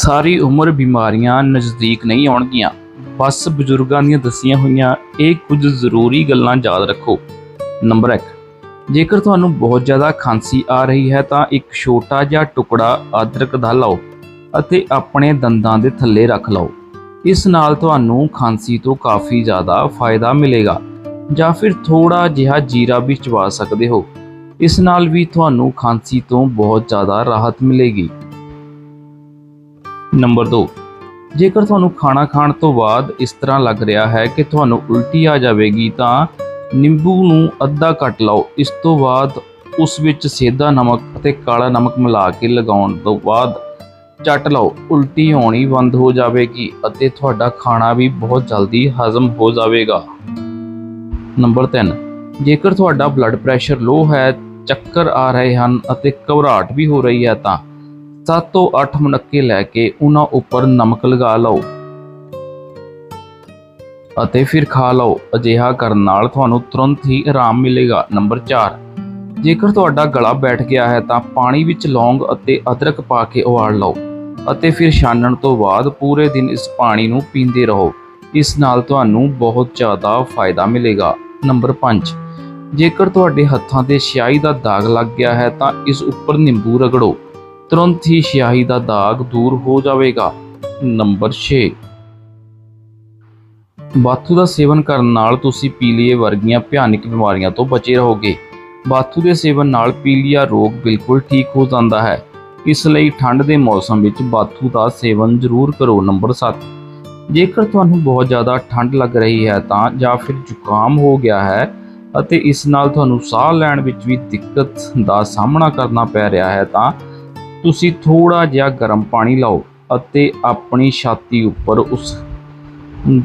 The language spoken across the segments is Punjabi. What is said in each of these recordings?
ਸਾਰੀ ਉਮਰ ਬਿਮਾਰੀਆਂ ਨਜ਼ਦੀਕ ਨਹੀਂ ਆਉਣਗੀਆਂ। ਬਸ ਬਜ਼ੁਰਗਾਂ ਦੀਆਂ ਦੱਸੀਆਂ ਹੋਈਆਂ ਇਹ ਕੁਝ ਜ਼ਰੂਰੀ ਗੱਲਾਂ ਯਾਦ ਰੱਖੋ। ਨੰਬਰ 1 ਜੇਕਰ ਤੁਹਾਨੂੰ ਬਹੁਤ ਜ਼ਿਆਦਾ ਖਾਂਸੀ ਆ ਰਹੀ ਹੈ ਤਾਂ ਇੱਕ ਛੋਟਾ ਜਿਹਾ ਟੁਕੜਾ ਅਦਰਕ ਦਾ ਲਓ ਅਤੇ ਆਪਣੇ ਦੰਦਾਂ ਦੇ ਥੱਲੇ ਰੱਖ ਲਓ। ਇਸ ਨਾਲ ਤੁਹਾਨੂੰ ਖਾਂਸੀ ਤੋਂ ਕਾਫੀ ਜ਼ਿਆਦਾ ਫਾਇਦਾ ਮਿਲੇਗਾ ਜਾਂ ਫਿਰ ਥੋੜਾ ਜਿਹਾ ਜੀਰਾ ਵੀ ਚਵਾ ਸਕਦੇ ਹੋ। ਇਸ ਨਾਲ ਵੀ ਤੁਹਾਨੂੰ ਖਾਂਸੀ ਤੋਂ ਬਹੁਤ ਜ਼ਿਆਦਾ ਰਾਹਤ ਮਿਲੇਗੀ। ਨੰਬਰ 2 ਜੇਕਰ ਤੁਹਾਨੂੰ ਖਾਣਾ ਖਾਣ ਤੋਂ ਬਾਅਦ ਇਸ ਤਰ੍ਹਾਂ ਲੱਗ ਰਿਹਾ ਹੈ ਕਿ ਤੁਹਾਨੂੰ ਉਲਟੀ ਆ ਜਾਵੇਗੀ ਤਾਂ ਨਿੰਬੂ ਨੂੰ ਅੱਧਾ ਕੱਟ ਲਓ। ਇਸ ਤੋਂ ਬਾਅਦ ਉਸ ਵਿੱਚ ਸੇਧਾ ਨਮਕ ਅਤੇ ਕਾਲਾ ਨਮਕ ਮਿਲਾ ਕੇ ਲਗਾਉਣ ਤੋਂ ਬਾਅਦ ਚੱਟ ਲਓ। ਉਲਟੀ ਹੋਣੀ ਬੰਦ ਹੋ ਜਾਵੇਗੀ ਅਤੇ ਤੁਹਾਡਾ ਖਾਣਾ ਵੀ ਬਹੁਤ ਜਲਦੀ ਹਜ਼ਮ ਹੋ ਜਾਵੇਗਾ। ਨੰਬਰ 3 ਜੇਕਰ ਤੁਹਾਡਾ ਬਲੱਡ ਪ੍ਰੈਸ਼ਰ ਲੋ ਹੈ, ਚੱਕਰ ਆ ਰਹੇ ਹਨ ਅਤੇ ਘਬਰਾਹਟ ਵੀ ਹੋ ਰਹੀ ਹੈ ਤਾਂ 7 ਤੋਂ 8 ਮੁਨੱਕੇ ਲੈ ਕੇ ਉਹਨਾਂ ਉੱਪਰ ਨਮਕ ਲਗਾ ਲਓ ਅਤੇ ਫਿਰ ਖਾ ਲਓ। ਅਜਿਹਾ ਕਰਨ ਨਾਲ ਤੁਹਾਨੂੰ ਤੁਰੰਤ ਹੀ ਆਰਾਮ ਮਿਲੇਗਾ। ਨੰਬਰ 4 ਜੇਕਰ ਤੁਹਾਡਾ ਗਲਾ ਬੈਠ ਗਿਆ ਹੈ ਤਾਂ ਪਾਣੀ ਵਿੱਚ ਲੌਂਗ ਅਤੇ ਅਦਰਕ ਪਾ ਕੇ ਉਬਾਲ ਲਓ ਅਤੇ ਫਿਰ ਛਾਨਣ ਤੋਂ ਬਾਅਦ ਪੂਰੇ ਦਿਨ ਇਸ ਪਾਣੀ ਨੂੰ ਪੀਂਦੇ ਰਹੋ। ਇਸ ਨਾਲ ਤੁਹਾਨੂੰ ਬਹੁਤ ਜ਼ਿਆਦਾ ਫਾਇਦਾ ਮਿਲੇਗਾ। ਨੰਬਰ 5 ਜੇਕਰ ਤੁਹਾਡੇ ਹੱਥਾਂ ਤੇ ਸਿਆਹੀ ਦਾ ਦਾਗ ਲੱਗ ਗਿਆ ਹੈ ਤਾਂ ਇਸ ਉੱਪਰ ਨਿੰਬੂ ਰਗੜੋ। ਤੁਰੰਤ ਹੀ ਸਿਆਹੀ ਦਾ ਦਾਗ ਦੂਰ ਹੋ ਜਾਵੇਗਾ। ਨੰਬਰ 6 ਬਾਥੂ ਦਾ ਸੇਵਨ ਕਰਨ ਨਾਲ ਤੁਸੀਂ ਪੀਲੀਏ ਵਰਗੀਆਂ ਭਿਆਨਕ ਬਿਮਾਰੀਆਂ ਤੋਂ ਬਚੇ ਰਹੋਗੇ। ਬਾਥੂ ਦੇ ਸੇਵਨ ਨਾਲ ਪੀਲੀਆ ਰੋਗ ਬਿਲਕੁਲ ਠੀਕ ਹੋ ਜਾਂਦਾ ਹੈ। ਇਸ ਲਈ ਠੰਡ ਦੇ ਮੌਸਮ ਵਿੱਚ ਬਾਥੂ ਦਾ ਸੇਵਨ ਜ਼ਰੂਰ ਕਰੋ, ਨੰਬਰ 7 ਜੇਕਰ ਤੁਹਾਨੂੰ ਬਹੁਤ ਜ਼ਿਆਦਾ ਠੰਡ ਲੱਗ ਰਹੀ ਹੈ ਤਾਂ ਜਾਂ ਫਿਰ ਜ਼ੁਕਾਮ ਹੋ ਗਿਆ ਹੈ ਅਤੇ ਇਸ ਨਾਲ ਤੁਹਾਨੂੰ ਸਾਹ ਲੈਣ ਵਿੱਚ ਵੀ ਦਿੱਕਤ ਦਾ ਸਾਹਮਣਾ ਕਰਨਾ ਪੈ ਰਿਹਾ ਹੈ ਤਾਂ ਤੁਸੀਂ ਥੋੜਾ ਜਿਹਾ ਗਰਮ ਪਾਣੀ ਲਾਓ ਅਤੇ ਆਪਣੀ ਛਾਤੀ ਉੱਪਰ ਉਸ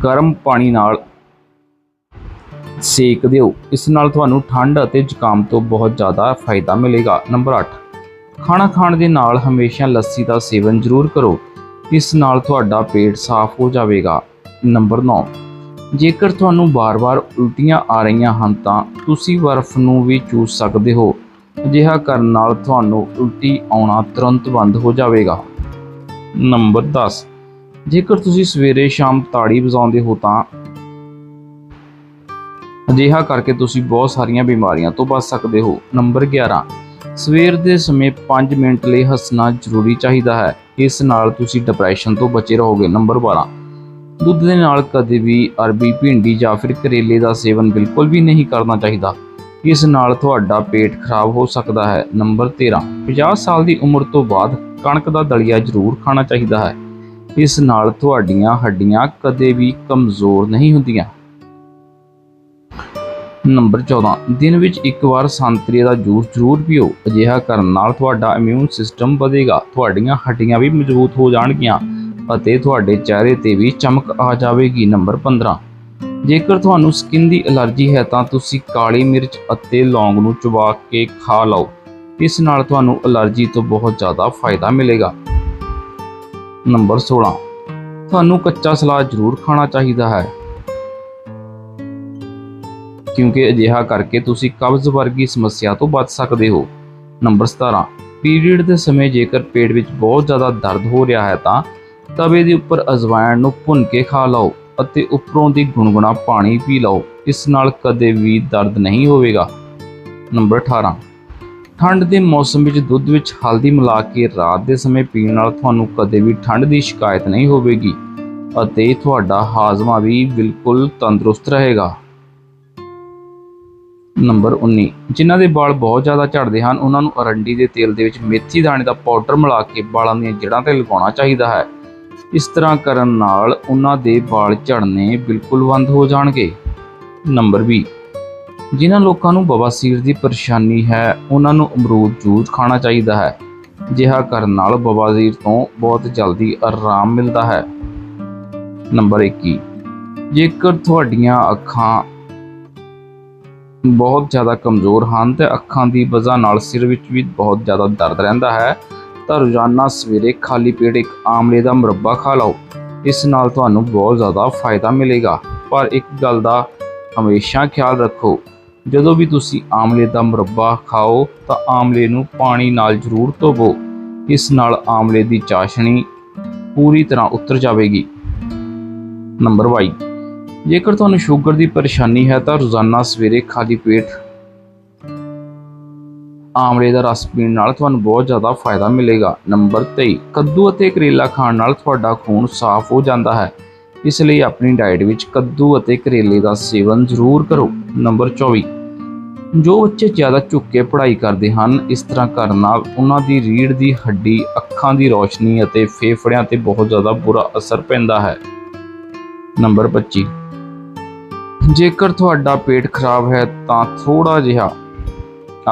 ਗਰਮ ਪਾਣੀ ਨਾਲ ਸੇਕ ਦਿਓ। ਇਸ ਨਾਲ ਤੁਹਾਨੂੰ ਠੰਡ ਅਤੇ ਜ਼ੁਕਾਮ ਤੋਂ ਬਹੁਤ ਜ਼ਿਆਦਾ ਫਾਇਦਾ ਮਿਲੇਗਾ। ਨੰਬਰ 8 ਖਾਣਾ ਖਾਣ ਦੇ ਨਾਲ ਹਮੇਸ਼ਾ ਲੱਸੀ ਦਾ ਸੇਵਨ ਜ਼ਰੂਰ ਕਰੋ। ਇਸ ਨਾਲ ਤੁਹਾਡਾ ਪੇਟ ਸਾਫ਼ ਹੋ ਜਾਵੇਗਾ। ਨੰਬਰ 9 ਜੇਕਰ ਤੁਹਾਨੂੰ ਬਾਰ-ਬਾਰ ਉਲਟੀਆਂ ਆ ਰਹੀਆਂ ਹਨ ਤਾਂ ਤੁਸੀਂ ਬਰਫ਼ ਨੂੰ ਵੀ ਚੂਸ ਸਕਦੇ ਹੋ। ਅਜਿਹਾ ਕਰਨ ਨਾਲ ਤੁਹਾਨੂੰ ਉਲਟੀ ਆਉਣਾ ਤੁਰੰਤ ਬੰਦ ਹੋ ਜਾਵੇਗਾ। ਨੰਬਰ 10 ਜੇਕਰ ਤੁਸੀਂ ਸਵੇਰੇ ਸ਼ਾਮ ਤਾੜੀ ਵਜਾਉਂਦੇ ਹੋ ਤਾਂ ਅਜਿਹਾ ਕਰਕੇ ਤੁਸੀਂ ਬਹੁਤ ਸਾਰੀਆਂ ਬਿਮਾਰੀਆਂ ਤੋਂ ਬਚ ਸਕਦੇ ਹੋ। ਨੰਬਰ 11 ਸਵੇਰ ਦੇ ਸਮੇਂ 5 ਮਿੰਟ ਲਈ ਹੱਸਣਾ ਜ਼ਰੂਰੀ ਚਾਹੀਦਾ ਹੈ। ਇਸ ਨਾਲ ਤੁਸੀਂ ਡਿਪਰੈਸ਼ਨ ਤੋਂ ਬਚੇ ਰਹੋਗੇ। ਨੰਬਰ 12 ਦੁੱਧ ਦੇ ਨਾਲ ਕਦੇ ਵੀ ਅਰਬੀ ਭਿੰਡੀ ਜਾਂ ਫਿਰ ਕਰੇਲੇ ਦਾ ਸੇਵਨ ਬਿਲਕੁਲ ਵੀ ਨਹੀਂ ਕਰਨਾ ਚਾਹੀਦਾ। ਇਸ ਨਾਲ ਤੁਹਾਡਾ ਪੇਟ ਖਰਾਬ ਹੋ ਸਕਦਾ ਹੈ। ਨੰਬਰ 13 50 ਸਾਲ ਦੀ ਉਮਰ ਤੋਂ ਬਾਅਦ ਕਣਕ ਦਾ ਦਲੀਆ ਜ਼ਰੂਰ ਖਾਣਾ ਚਾਹੀਦਾ ਹੈ। ਇਸ ਨਾਲ ਤੁਹਾਡੀਆਂ ਹੱਡੀਆਂ ਕਦੇ ਵੀ ਕਮਜ਼ੋਰ ਨਹੀਂ ਹੁੰਦੀਆਂ। ਨੰਬਰ 14 ਦਿਨ ਵਿੱਚ ਇੱਕ ਵਾਰ ਸੰਤਰੇ ਦਾ ਜੂਸ ਜ਼ਰੂਰ ਪੀਓ। ਅਜਿਹਾ ਕਰਨ ਨਾਲ ਤੁਹਾਡਾ ਇਮਿਊਨ ਸਿਸਟਮ ਵਧੇਗਾ, ਤੁਹਾਡੀਆਂ ਹੱਡੀਆਂ ਵੀ ਮਜ਼ਬੂਤ ਹੋ ਜਾਣਗੀਆਂ ਅਤੇ ਤੁਹਾਡੇ ਚਿਹਰੇ ਤੇ ਵੀ ਚਮਕ ਆ ਜਾਵੇਗੀ। ਨੰਬਰ 15 ਜੇਕਰ ਤੁਹਾਨੂੰ ਸਕਿਨ ਦੀ ਅਲਰਜੀ ਹੈ ਤਾਂ ਤੁਸੀਂ ਕਾਲੀ ਮਿਰਚ ਅਤੇ ਲੌਂਗ ਨੂੰ ਚਬਾ ਕੇ ਖਾ ਲਓ। ਇਸ ਨਾਲ ਤੁਹਾਨੂੰ ਅਲਰਜੀ ਤੋਂ ਬਹੁਤ ਜ਼ਿਆਦਾ ਫਾਇਦਾ ਮਿਲੇਗਾ। ਨੰਬਰ 16 ਤੁਹਾਨੂੰ ਕੱਚਾ ਸਲਾਦ ਜ਼ਰੂਰ ਖਾਣਾ ਚਾਹੀਦਾ ਹੈ। ਕਿਉਂਕਿ ਅਜਿਹਾ ਕਰਕੇ ਤੁਸੀਂ ਕਬਜ਼ ਵਰਗੀ ਸਮੱਸਿਆ ਤੋਂ ਬਚ ਸਕਦੇ ਹੋ। ਨੰਬਰ 17 ਪੀਰੀਅਡ ਦੇ ਸਮੇਂ ਜੇਕਰ ਪੇਟ ਵਿੱਚ ਬਹੁਤ ਜ਼ਿਆਦਾ ਦਰਦ ਹੋ ਰਿਹਾ ਹੈ ਤਾਂ ਤਵੇ ਦੇ ਉੱਪਰ ਅਜਵਾਇਣ ਨੂੰ ਭੁੰਨ ਕੇ ਖਾ ਲਓ। ਅਤੇ ਉੱਪਰੋਂ ਦੀ ਗੁਨਗੁਣਾ ਪਾਣੀ ਪੀ ਲਓ। ਇਸ ਨਾਲ ਕਦੇ ਵੀ ਦਰਦ ਨਹੀਂ ਹੋਵੇਗਾ। ਨੰਬਰ 18 ਠੰਡ ਦੇ ਮੌਸਮ ਵਿੱਚ ਦੁੱਧ ਵਿੱਚ ਹਲਦੀ ਮਿਲਾ ਕੇ ਰਾਤ ਦੇ ਸਮੇਂ ਪੀਣ ਨਾਲ ਤੁਹਾਨੂੰ ਕਦੇ ਵੀ ਠੰਡ ਦੀ ਸ਼ਿਕਾਇਤ ਨਹੀਂ ਹੋਵੇਗੀ ਅਤੇ ਤੁਹਾਡਾ ਹਾਜ਼ਮਾ ਵੀ ਬਿਲਕੁਲ ਤੰਦਰੁਸਤ ਰਹੇਗਾ। ਨੰਬਰ 19 ਜਿਨ੍ਹਾਂ ਦੇ ਵਾਲ ਬਹੁਤ ਜ਼ਿਆਦਾ ਝੜਦੇ ਹਨ, ਉਹਨਾਂ ਨੂੰ ਅਰੰਡੀ ਦੇ ਤੇਲ ਦੇ ਵਿੱਚ ਮੇਥੀ ਦਾਣੇ ਦਾ ਪਾਊਡਰ ਮਿਲਾ ਕੇ ਵਾਲਾਂ ਦੀਆਂ ਜੜ੍ਹਾਂ ਤੇ ਲਗਾਉਣਾ ਚਾਹੀਦਾ ਹੈ। ਇਸ ਤਰ੍ਹਾਂ ਕਰਨ ਨਾਲ ਉਹਨਾਂ ਦੇ ਵਾਲ ਝੜਨੇ ਬਿਲਕੁਲ ਬੰਦ ਹੋ ਜਾਣਗੇ। ਨੰਬਰ 20 ਜਿਨ੍ਹਾਂ ਲੋਕਾਂ ਨੂੰ ਬਵਾਸੀਰ ਦੀ ਪਰੇਸ਼ਾਨੀ ਹੈ, ਉਹਨਾਂ ਨੂੰ ਅਮਰੂਦ ਜੂਸ ਖਾਣਾ ਚਾਹੀਦਾ ਹੈ। ਜਿਹਾ ਕਰਨ ਨਾਲ ਬਵਾਸੀਰ ਤੋਂ ਬਹੁਤ ਜਲਦੀ ਆਰਾਮ ਮਿਲਦਾ ਹੈ। ਨੰਬਰ 21 ਜੇਕਰ ਤੁਹਾਡੀਆਂ ਅੱਖਾਂ ਬਹੁਤ ਜ਼ਿਆਦਾ ਕਮਜ਼ੋਰ ਹਨ, ਤੇ ਅੱਖਾਂ ਦੀ ਵਜ੍ਹਾ ਨਾਲ ਸਿਰ ਵਿੱਚ ਵੀ ਬਹੁਤ ਜ਼ਿਆਦਾ ਦਰਦ ਰਹਿੰਦਾ ਹੈ ਤਾਂ ਰੋਜ਼ਾਨਾ ਸਵੇਰੇ ਖਾਲੀ ਪੇਟ ਇੱਕ ਆਮਲੇ ਦਾ ਮੁਰੱਬਾ ਖਾ ਲਓ। ਇਸ ਨਾਲ ਤੁਹਾਨੂੰ ਬਹੁਤ ਜ਼ਿਆਦਾ ਫਾਇਦਾ ਮਿਲੇਗਾ। ਪਰ ਇੱਕ ਗੱਲ ਦਾ ਹਮੇਸ਼ਾ ਖਿਆਲ ਰੱਖੋ, ਜਦੋਂ ਵੀ ਤੁਸੀਂ ਆਮਲੇ ਦਾ ਮੁਰੱਬਾ ਖਾਓ ਤਾਂ ਆਮਲੇ ਨੂੰ ਪਾਣੀ ਨਾਲ ਜ਼ਰੂਰ ਧੋਵੋ। ਇਸ ਨਾਲ ਆਮਲੇ ਦੀ ਚਾਸ਼ਣੀ ਪੂਰੀ ਤਰ੍ਹਾਂ ਉਤਰ ਜਾਵੇਗੀ। ਨੰਬਰ 22 ਜੇਕਰ ਤੁਹਾਨੂੰ ਸ਼ੂਗਰ ਦੀ ਪਰੇਸ਼ਾਨੀ ਹੈ ਤਾਂ ਰੋਜ਼ਾਨਾ ਸਵੇਰੇ ਖਾਲੀ ਪੇਟ ਆਮਲੇ ਦਾ ਰਸ ਪੀਣ ਨਾਲ ਤੁਹਾਨੂੰ ਬਹੁਤ ਜ਼ਿਆਦਾ ਫਾਇਦਾ ਮਿਲੇਗਾ। ਨੰਬਰ 23 ਕੱਦੂ ਅਤੇ ਕਰੇਲਾ ਖਾਣ ਨਾਲ ਤੁਹਾਡਾ ਖੂਨ ਸਾਫ਼ ਹੋ ਜਾਂਦਾ ਹੈ। ਇਸ ਲਈ ਆਪਣੀ ਡਾਈਟ ਵਿੱਚ ਕੱਦੂ ਅਤੇ ਕਰੇਲੇ ਦਾ ਸੇਵਨ ਜ਼ਰੂਰ ਕਰੋ। ਨੰਬਰ 24 ਜੋ ਬੱਚੇ ਜ਼ਿਆਦਾ ਝੁੱਕ ਕੇ ਪੜ੍ਹਾਈ ਕਰਦੇ ਹਨ, ਇਸ ਤਰ੍ਹਾਂ ਕਰਨ ਨਾਲ ਉਹਨਾਂ ਦੀ ਰੀੜ੍ਹ ਦੀ ਹੱਡੀ, ਅੱਖਾਂ ਦੀ ਰੌਸ਼ਨੀ ਅਤੇ ਫੇਫੜਿਆਂ ਤੇ ਬਹੁਤ ਜ਼ਿਆਦਾ ਬੁਰਾ ਅਸਰ ਪੈਂਦਾ ਹੈ। ਨੰਬਰ 25 ਜੇਕਰ ਤੁਹਾਡਾ ਪੇਟ ਖਰਾਬ ਹੈ ਤਾਂ ਥੋੜਾ ਜਿਹਾ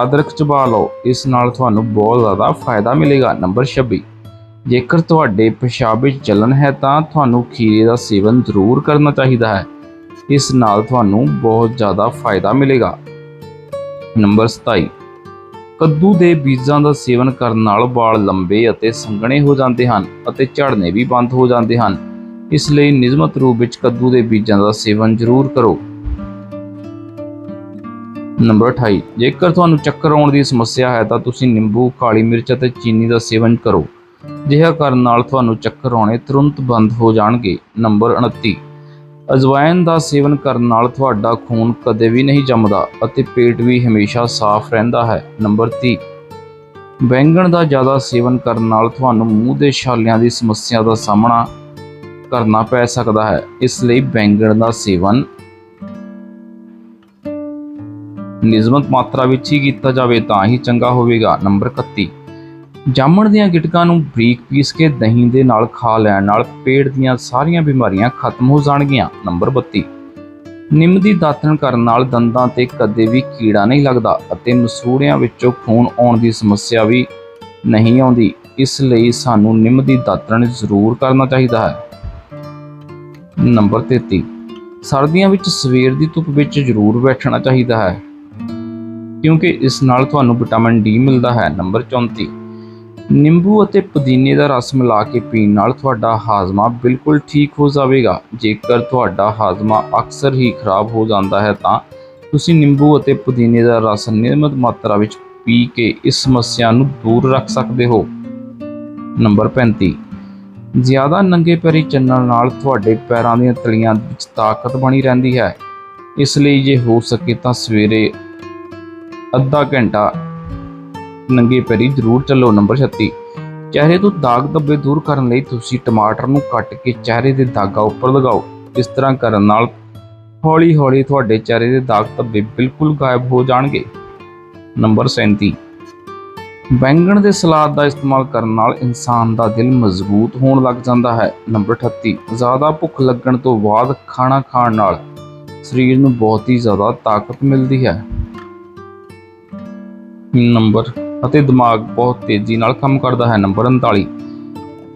ਅਦਰਕ ਚਬਾ ਲਓ। ਇਸ ਨਾਲ ਤੁਹਾਨੂੰ ਬਹੁਤ ਜ਼ਿਆਦਾ ਫਾਇਦਾ ਮਿਲੇਗਾ। ਨੰਬਰ 26 ਜੇਕਰ ਤੁਹਾਡੇ ਪਿਸ਼ਾਬ ਵਿੱਚ ਜਲਨ ਹੈ ਤਾਂ ਤੁਹਾਨੂੰ ਖੀਰੇ ਦਾ ਸੇਵਨ ਜ਼ਰੂਰ ਕਰਨਾ ਚਾਹੀਦਾ ਹੈ। ਇਸ ਨਾਲ ਤੁਹਾਨੂੰ ਬਹੁਤ ਜ਼ਿਆਦਾ ਫਾਇਦਾ ਮਿਲੇਗਾ। ਨੰਬਰ 27 ਕੱਦੂ ਦੇ ਬੀਜਾਂ ਦਾ ਸੇਵਨ ਕਰਨ ਨਾਲ ਵਾਲ ਲੰਬੇ ਅਤੇ ਸੰਘਣੇ ਹੋ ਜਾਂਦੇ ਹਨ ਅਤੇ ਝੜਨੇ ਵੀ ਬੰਦ ਹੋ ਜਾਂਦੇ ਹਨ। ਇਸ ਲਈ ਨਿਯਮਤ ਰੂਪ ਵਿੱਚ ਕੱਦੂ ਦੇ ਬੀਜਾਂ ਦਾ ਸੇਵਨ ਜ਼ਰੂਰ ਕਰੋ। ਨੰਬਰ 28 ਜੇਕਰ ਤੁਹਾਨੂੰ ਚੱਕਰ ਆਉਣ ਦੀ ਸਮੱਸਿਆ ਹੈ ਤਾਂ ਤੁਸੀਂ ਨਿੰਬੂ, ਕਾਲੀ ਮਿਰਚ ਅਤੇ ਚੀਨੀ ਦਾ ਸੇਵਨ ਕਰੋ। ਅਜਿਹਾ ਕਰਨ ਨਾਲ ਤੁਹਾਨੂੰ ਚੱਕਰ ਆਉਣੇ ਤੁਰੰਤ ਬੰਦ ਹੋ ਜਾਣਗੇ। ਨੰਬਰ 29 ਅਜਵਾਇਨ ਦਾ ਸੇਵਨ ਕਰਨ ਨਾਲ ਤੁਹਾਡਾ ਖੂਨ ਕਦੇ ਵੀ ਨਹੀਂ ਜੰਮਦਾ ਅਤੇ ਪੇਟ ਵੀ ਹਮੇਸ਼ਾ ਸਾਫ਼ ਰਹਿੰਦਾ ਹੈ। ਨੰਬਰ 30 ਬੈਂਗਣ ਦਾ ਜ਼ਿਆਦਾ ਸੇਵਨ ਕਰਨ ਨਾਲ ਤੁਹਾਨੂੰ ਮੂੰਹ ਦੇ ਛਾਲਿਆਂ ਦੀ ਸਮੱਸਿਆ ਦਾ ਸਾਹਮਣਾ ਕਰਨਾ ਪੈ ਸਕਦਾ ਹੈ। ਇਸ ਲਈ ਬੈਂਗਣ ਦਾ ਸੇਵਨ ਨਿਯਮਤ ਮਾਤਰਾ ਵਿੱਚ ਹੀ ਕੀਤਾ ਜਾਵੇ ਤਾਂ ਹੀ ਚੰਗਾ ਹੋਵੇਗਾ। ਨੰਬਰ 31 ਜਾਮਣ ਦੀਆਂ ਗਿਟਕਾਂ ਨੂੰ ਬਰੀਕ ਪੀਸ ਕੇ ਦਹੀਂ ਦੇ ਨਾਲ ਖਾ ਲੈਣ ਨਾਲ ਪੇਟ ਦੀਆਂ ਸਾਰੀਆਂ ਬਿਮਾਰੀਆਂ ਖਤਮ ਹੋ ਜਾਣਗੀਆਂ। ਨੰਬਰ 32 ਨਿੰਮ ਦੀ ਦਾਤਣ ਕਰਨ ਨਾਲ ਦੰਦਾਂ ਤੇ ਕਦੇ ਵੀ ਕੀੜਾ ਨਹੀਂ ਲੱਗਦਾ ਅਤੇ ਮਸੂੜਿਆਂ ਵਿੱਚੋਂ ਖੂਨ ਆਉਣ ਦੀ ਸਮੱਸਿਆ ਵੀ ਨਹੀਂ ਆਉਂਦੀ। ਇਸ ਲਈ ਸਾਨੂੰ ਨਿੰਮ ਦੀ ਦਾਤਣ ਜ਼ਰੂਰ ਕਰਨਾ ਚਾਹੀਦਾ ਹੈ। ਨੰਬਰ 33 ਸਰਦੀਆਂ ਵਿੱਚ ਸਵੇਰ ਦੀ ਧੁੱਪ ਵਿੱਚ ਜ਼ਰੂਰ ਬੈਠਣਾ ਚਾਹੀਦਾ ਹੈ। ਕਿਉਂਕਿ ਇਸ ਨਾਲ ਤੁਹਾਨੂੰ ਵਿਟਾਮਿਨ ਡੀ ਮਿਲਦਾ ਹੈ, ਨੰਬਰ 34 ਨਿੰਬੂ ਅਤੇ ਪੁਦੀਨੇ ਦਾ ਰਸ ਮਿਲਾ ਕੇ ਪੀਣ ਨਾਲ ਤੁਹਾਡਾ ਹਾਜ਼ਮਾ ਬਿਲਕੁਲ ਠੀਕ ਹੋ ਜਾਵੇਗਾ। ਜੇਕਰ ਤੁਹਾਡਾ ਹਾਜ਼ਮਾ ਅਕਸਰ ਹੀ ਖਰਾਬ ਹੋ ਜਾਂਦਾ ਹੈ ਤਾਂ ਤੁਸੀਂ ਨਿੰਬੂ ਅਤੇ ਪੁਦੀਨੇ ਦਾ ਰਸ ਨਿਯਮਿਤ ਮਾਤਰਾ ਵਿੱਚ ਪੀ ਕੇ ਇਸ ਸਮੱਸਿਆ ਨੂੰ ਦੂਰ ਰੱਖ ਸਕਦੇ ਹੋ। ਨੰਬਰ 35 ਜ਼ਿਆਦਾ ਨੰਗੇ ਪੈਰੀ ਚੱਲਣ ਨਾਲ ਤੁਹਾਡੇ ਪੈਰਾਂ ਦੀਆਂ ਤਲੀਆਂ ਵਿੱਚ ਤਾਕਤ ਬਣੀ ਰਹਿੰਦੀ ਹੈ। ਇਸ ਲਈ ਜੇ ਹੋ ਸਕੇ ਤਾਂ ਸਵੇਰੇ ਅੱਧਾ ਘੰਟਾ। ਨੰਗੇ ਪੈਰੀ ਜ਼ਰੂਰ ਚੱਲੋ ਨੰਬਰ 36 ਚਿਹਰੇ ਤੋਂ ਦਾਗ ਧੱਬੇ ਦੂਰ ਕਰਨ ਲਈ ਤੁਸੀਂ ਟਮਾਟਰ ਨੂੰ ਕੱਟ ਕੇ ਚਿਹਰੇ ਦੇ ਦਾਗਾਂ ਉੱਪਰ ਲਗਾਓ। ਇਸ ਤਰ੍ਹਾਂ ਕਰਨ ਨਾਲ ਹੌਲੀ-ਹੌਲੀ ਤੁਹਾਡੇ ਚਿਹਰੇ ਦੇ ਦਾਗ ਧੱਬੇ ਬਿਲਕੁਲ ਗਾਇਬ ਹੋ ਜਾਣਗੇ। ਨੰਬਰ 37 ਬੈਂਗਣ ਦੇ ਸਲਾਦ ਦਾ ਇਸਤੇਮਾਲ ਕਰਨ ਨਾਲ ਇਨਸਾਨ ਦਾ ਦਿਲ ਮਜ਼ਬੂਤ ਹੋਣ ਲੱਗ ਜਾਂਦਾ ਹੈ। ਨੰਬਰ 38 ਜ਼ਿਆਦਾ ਭੁੱਖ ਲੱਗਣ ਤੋਂ ਬਾਅਦ ਖਾਣਾ ਖਾਣ ਨਾਲ ਸਰੀਰ ਨੂੰ ਬਹੁਤ ਹੀ ਜ਼ਿਆਦਾ ਤਾਕਤ ਮਿਲਦੀ ਹੈ। ਨੰਬਰ ਅਤੇ ਦਿਮਾਗ ਬਹੁਤ ਤੇਜ਼ੀ ਨਾਲ ਕੰਮ ਕਰਦਾ ਹੈ। ਨੰਬਰ 39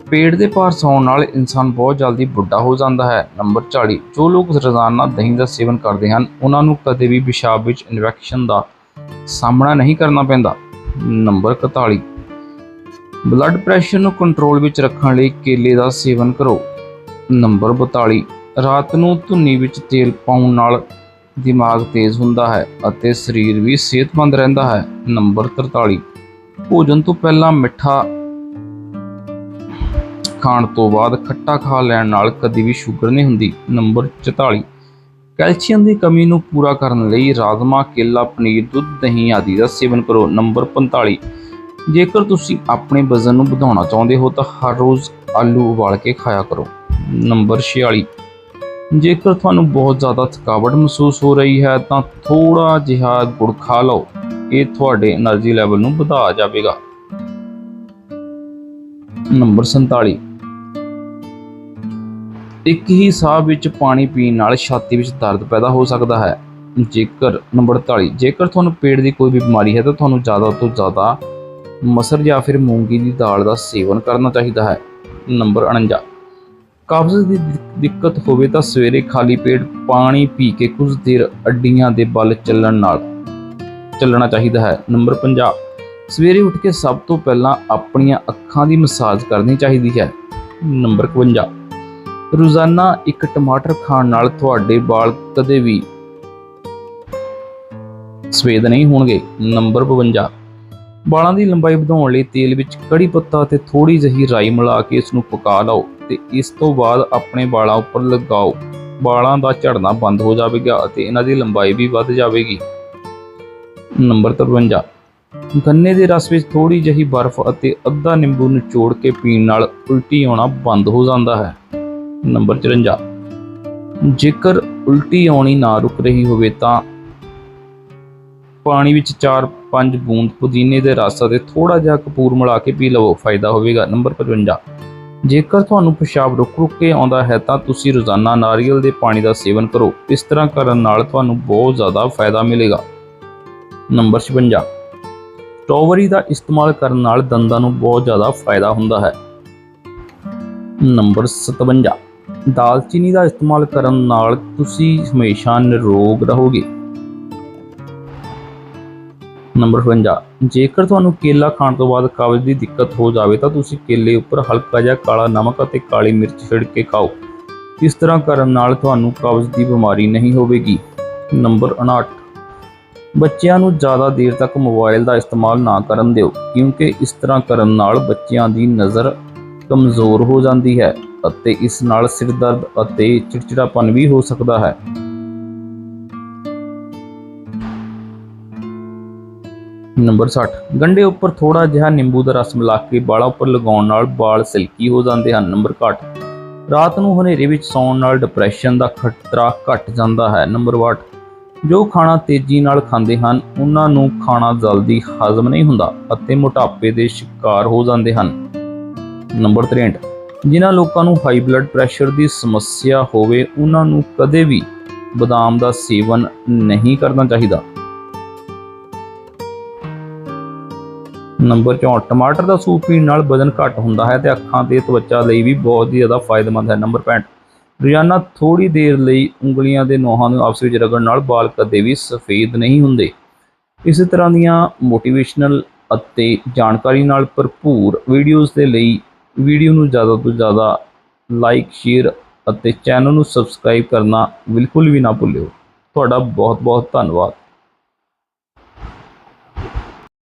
ਪੇਟ ਦੇ ਭਾਰ ਸੌਣ ਨਾਲ ਇਨਸਾਨ ਬਹੁਤ ਜਲਦੀ ਬੁੱਢਾ ਹੋ ਜਾਂਦਾ ਹੈ। ਨੰਬਰ 40 ਜੋ ਲੋਕ ਰੋਜ਼ਾਨਾ ਦਹੀਂ ਦਾ ਸੇਵਨ ਕਰਦੇ ਹਨ, ਉਹਨਾਂ ਨੂੰ ਕਦੇ ਵੀ ਪਿਸ਼ਾਬ ਵਿੱਚ ਇਨਫੈਕਸ਼ਨ ਦਾ ਸਾਹਮਣਾ ਨਹੀਂ ਕਰਨਾ ਪੈਂਦਾ। ਨੰਬਰ 41 ਬਲੱਡ ਪ੍ਰੈਸ਼ਰ ਨੂੰ ਕੰਟਰੋਲ ਵਿੱਚ ਰੱਖਣ ਲਈ ਕੇਲੇ ਦਾ ਸੇਵਨ ਕਰੋ। ਨੰਬਰ 42 ਰਾਤ ਨੂੰ ਧੁੰਨੀ ਵਿੱਚ ਤੇਲ ਪਾਉਣ ਨਾਲ ਦਿਮਾਗ ਤੇਜ਼ ਹੁੰਦਾ ਹੈ ਅਤੇ ਸਰੀਰ ਵੀ ਸਿਹਤਮੰਦ ਰਹਿੰਦਾ ਹੈ। ਨੰਬਰ 43 ਭੋਜਨ ਤੋਂ ਪਹਿਲਾਂ ਮਿੱਠਾ ਖਾਣ ਤੋਂ ਬਾਅਦ ਖੱਟਾ ਖਾ ਲੈਣ ਨਾਲ ਕਦੀ ਵੀ ਸ਼ੂਗਰ ਨਹੀਂ ਹੁੰਦੀ। ਨੰਬਰ 44 ਕੈਲਸ਼ੀਅਮ ਦੀ ਕਮੀ ਨੂੰ ਪੂਰਾ ਕਰਨ ਲਈ ਰਾਜਮਾ, ਕੇਲਾ, ਪਨੀਰ, ਦੁੱਧ, ਦਹੀਂ ਆਦਿ ਦਾ ਸੇਵਨ ਕਰੋ। ਨੰਬਰ 45 ਜੇਕਰ ਤੁਸੀਂ ਆਪਣੇ ਵਜ਼ਨ ਨੂੰ ਵਧਾਉਣਾ ਚਾਹੁੰਦੇ ਹੋ ਤਾਂ ਹਰ ਰੋਜ਼ ਆਲੂ ਉਬਾਲ ਕੇ ਖਾਇਆ ਕਰੋ। ਨੰਬਰ 46 ਜੇਕਰ ਤੁਹਾਨੂੰ ਬਹੁਤ ਜ਼ਿਆਦਾ ਥਕਾਵਟ ਮਹਿਸੂਸ ਹੋ ਰਹੀ ਹੈ, ਤਾਂ ਥੋੜਾ ਜਿਹਾ ਗੁੜ ਖਾ ਲਓ। ਇਹ ਤੁਹਾਡੇ એનર્ਜੀ ਲੈਵਲ ਨੂੰ ਵਧਾ ਜਾਵੇਗਾ। ਨੰਬਰ 47 ਇੱਕ ਹੀ ਸਾਹ ਵਿੱਚ ਪਾਣੀ ਪੀਣ ਨਾਲ ਛਾਤੀ ਵਿੱਚ ਦਰਦ ਪੈਦਾ ਹੋ ਸਕਦਾ ਹੈ। ਜੇਕਰ, ਨੰਬਰ 43 ਜੇਕਰ ਤੁਹਾਨੂੰ ਪੇਟ ਦੀ ਕੋਈ ਵੀ ਬਿਮਾਰੀ ਹੈ, ਤਾਂ ਤੁਹਾਨੂੰ ਜ਼ਿਆਦਾ ਤੋਂ ਜ਼ਿਆਦਾ ਮਸਰ ਜਾਂ ਫਿਰ ਮੂੰਗੀ ਦੀ ਦਾਲ ਦਾ ਸੇਵਨ ਕਰਨਾ ਚਾਹੀਦਾ ਹੈ। ਨੰਬਰ 49 ਕਬਜ਼ ਦੀ ਦਿੱਕਤ ਹੋਵੇ ਤਾਂ ਸਵੇਰੇ ਖਾਲੀ ਪੇਟ ਪਾਣੀ ਪੀ ਕੇ ਕੁਝ ਦੇਰ ਅੱਡੀਆਂ ਦੇ ਬਲ ਚੱਲਣ ਨਾਲ, ਚੱਲਣਾ ਚਾਹੀਦਾ ਹੈ। ਨੰਬਰ 50 ਸਵੇਰੇ ਉੱਠ ਕੇ ਸਭ ਤੋਂ ਪਹਿਲਾਂ ਆਪਣੀਆਂ ਅੱਖਾਂ ਦੀ ਮਸਾਜ ਕਰਨੀ ਚਾਹੀਦੀ ਹੈ। ਨੰਬਰ 51 ਰੋਜ਼ਾਨਾ ਇੱਕ ਟਮਾਟਰ ਖਾਣ ਨਾਲ ਤੁਹਾਡੇ ਵਾਲ ਕਦੇ ਵੀ ਸਫੇਦ ਨਹੀਂ ਹੋਣਗੇ। ਨੰਬਰ 52 ਵਾਲਾਂ ਦੀ ਲੰਬਾਈ ਵਧਾਉਣ ਲਈ ਤੇਲ ਵਿੱਚ ਕੜੀ ਪੱਤਾ ਅਤੇ ਥੋੜੀ ਜਿਹੀ ਰਾਈ ਮਿਲਾ ਕੇ ਇਸ ਨੂੰ ਪਕਾ ਲਓ ਤੇ ਇਸ ਤੋਂ ਬਾਅਦ ਆਪਣੇ ਵਾਲਾਂ ਉੱਪਰ ਲਗਾਓ। ਵਾਲਾਂ ਦਾ ਝੜਨਾ ਬੰਦ ਹੋ ਜਾਵੇਗਾ ਅਤੇ ਇਹਨਾਂ ਦੀ ਲੰਬਾਈ ਵੀ ਵੱਧ ਜਾਵੇਗੀ। ਨੰਬਰ 53 ਗੰਨੇ ਦੇ ਰਸ ਵਿੱਚ ਥੋੜੀ ਜਿਹੀ ਬਰਫ਼ ਅਤੇ ਅੱਧਾ ਨਿੰਬੂ ਨਿਚੋੜ ਕੇ ਪੀਣ ਨਾਲ ਉਲਟੀ ਆਉਣਾ ਬੰਦ ਹੋ ਜਾਂਦਾ ਹੈ। ਨੰਬਰ 54 ਜੇਕਰ ਉਲਟੀ ਆਉਣੀ ਨਾ ਰੁਕ ਰਹੀ ਹੋਵੇ ਤਾਂ ਪਾਣੀ ਵਿੱਚ 4-5 ਬੂੰਦ ਪੁਦੀਨੇ ਦੇ ਰਸ ਅਤੇ ਥੋੜਾ ਜਿਹਾ ਕਪੂਰ ਮਿਲਾ ਕੇ ਪੀ ਲਵੋ, ਫਾਇਦਾ ਹੋਵੇਗਾ। ਨੰਬਰ 55 ਜੇਕਰ ਤੁਹਾਨੂੰ ਪਿਸ਼ਾਬ ਰੁਕ-ਰੁਕ ਕੇ ਆਉਂਦਾ ਹੈ ਤਾਂ ਤੁਸੀਂ ਰੋਜ਼ਾਨਾ ਨਾਰੀਅਲ ਦੇ ਪਾਣੀ ਦਾ ਸੇਵਨ ਕਰੋ। ਇਸ ਤਰ੍ਹਾਂ ਕਰਨ ਨਾਲ ਤੁਹਾਨੂੰ ਬਹੁਤ ਜ਼ਿਆਦਾ ਫਾਇਦਾ ਮਿਲੇਗਾ। ਨੰਬਰ 56 ਸਟ੍ਰਾਬੇਰੀ ਦਾ ਇਸਤੇਮਾਲ ਕਰਨ ਨਾਲ ਦੰਦਾਂ ਨੂੰ ਬਹੁਤ ਜ਼ਿਆਦਾ ਫਾਇਦਾ ਹੁੰਦਾ ਹੈ। ਨੰਬਰ 57 ਦਾਲਚੀਨੀ ਦਾ ਇਸਤੇਮਾਲ ਕਰਨ ਨਾਲ ਤੁਸੀਂ ਹਮੇਸ਼ਾ ਨਿਰੋਗ ਰਹੋਗੇ। ਨੰਬਰ 52 ਜੇਕਰ ਤੁਹਾਨੂੰ ਕੇਲਾ ਖਾਣ ਤੋਂ ਬਾਅਦ ਕਬਜ਼ ਦੀ ਦਿੱਕਤ ਹੋ ਜਾਵੇ, ਤਾਂ ਤੁਸੀਂ ਕੇਲੇ ਉੱਪਰ ਹਲਕਾ ਜਿਹਾ ਕਾਲਾ ਨਮਕ ਅਤੇ ਕਾਲੀ ਮਿਰਚ ਛਿੜਕ ਕੇ ਖਾਓ। ਇਸ ਤਰ੍ਹਾਂ ਕਰਨ ਨਾਲ ਤੁਹਾਨੂੰ ਕਬਜ਼ ਦੀ ਬਿਮਾਰੀ ਨਹੀਂ ਹੋਵੇਗੀ। ਨੰਬਰ 59 ਬੱਚਿਆਂ ਨੂੰ ਜ਼ਿਆਦਾ ਦੇਰ ਤੱਕ ਮੋਬਾਈਲ ਦਾ ਇਸਤੇਮਾਲ ਨਾ ਕਰਨ ਦਿਓ, ਕਿਉਂਕਿ ਇਸ ਤਰ੍ਹਾਂ ਕਰਨ ਨਾਲ ਬੱਚਿਆਂ ਦੀ ਨਜ਼ਰ ਕਮਜ਼ੋਰ ਹੋ ਜਾਂਦੀ ਹੈ ਅਤੇ ਇਸ ਨਾਲ ਸਿਰ ਦਰਦ ਅਤੇ ਚਿੜਚਿੜਾਪਨ ਵੀ ਹੋ ਸਕਦਾ ਹੈ। ਨੰਬਰ 60 ਗੰਡੇ ਉੱਪਰ ਥੋੜਾ ਜਿਹਾ ਨਿੰਬੂ ਦਾ ਰਸ ਮਿਲਾ ਕੇ ਵਾਲਾਂ ਉੱਪਰ ਲਗਾਉਣ ਨਾਲ ਵਾਲ ਸਿਲਕੀ ਹੋ ਜਾਂਦੇ ਹਨ। ਨੰਬਰ 61 ਰਾਤ ਨੂੰ ਹਨੇਰੇ ਵਿੱਚ ਸੌਣ ਨਾਲ ਡਿਪਰੈਸ਼ਨ ਦਾ ਖਤਰਾ ਘਟ ਜਾਂਦਾ ਹੈ। ਨੰਬਰ 62 ਜੋ ਖਾਣਾ ਤੇਜ਼ੀ ਨਾਲ ਖਾਂਦੇ ਹਨ, ਉਹਨਾਂ ਨੂੰ ਖਾਣਾ ਜਲਦੀ ਹਜ਼ਮ ਨਹੀਂ ਹੁੰਦਾ ਅਤੇ ਮੋਟਾਪੇ ਦੇ ਸ਼ਿਕਾਰ ਹੋ ਜਾਂਦੇ ਹਨ। ਨੰਬਰ 63 ਜਿਨ੍ਹਾਂ ਲੋਕਾਂ ਨੂੰ ਹਾਈ ਬਲੱਡ ਪ੍ਰੈਸ਼ਰ ਦੀ ਸਮੱਸਿਆ ਹੋਵੇ, ਉਹਨਾਂ ਨੂੰ ਕਦੇ ਵੀ ਬਦਾਮ ਦਾ ਸੇਵਨ ਨਹੀਂ ਕਰਨਾ ਚਾਹੀਦਾ। ਨੰਬਰ 64 ਟਮਾਟਰ ਦਾ ਸੂਪ ਪੀਣ ਨਾਲ ਵਜ਼ਨ ਘੱਟ ਹੁੰਦਾ ਹੈ ਤੇ ਅੱਖਾਂ ਤੇ ਤਵਚਾ ਲਈ ਵੀ ਬਹੁਤ ਹੀ ਜ਼ਿਆਦਾ ਫਾਇਦੇਮੰਦ ਹੈ। ਨੰਬਰ 65 ਰੋਜ਼ਾਨਾ ਥੋੜੀ ਦੇਰ ਲਈ ਉਂਗਲੀਆਂ ਦੇ ਨੋਹਾਂ ਨੂੰ ਆਪਸ ਵਿੱਚ ਰਗੜਨ ਨਾਲ ਵਾਲ ਕਦੇ ਵੀ ਸਫੇਦ ਨਹੀਂ ਹੁੰਦੇ। ਇਸੇ ਤਰ੍ਹਾਂ ਦੀਆਂ ਮੋਟੀਵੇਸ਼ਨਲ ਅਤੇ ਜਾਣਕਾਰੀ ਨਾਲ ਭਰਪੂਰ ਵੀਡੀਓਜ਼ ਦੇ ਲਈ ਵੀਡੀਓ ਨੂੰ ਜ਼ਿਆਦਾ ਤੋਂ ਜ਼ਿਆਦਾ ਲਾਈਕ, ਸ਼ੇਅਰ ਅਤੇ ਚੈਨਲ ਨੂੰ ਸਬਸਕ੍ਰਾਈਬ ਕਰਨਾ ਬਿਲਕੁਲ ਵੀ ਨਾ ਭੁੱਲਿਓ। ਤੁਹਾਡਾ ਬਹੁਤ ਬਹੁਤ ਧੰਨਵਾਦ।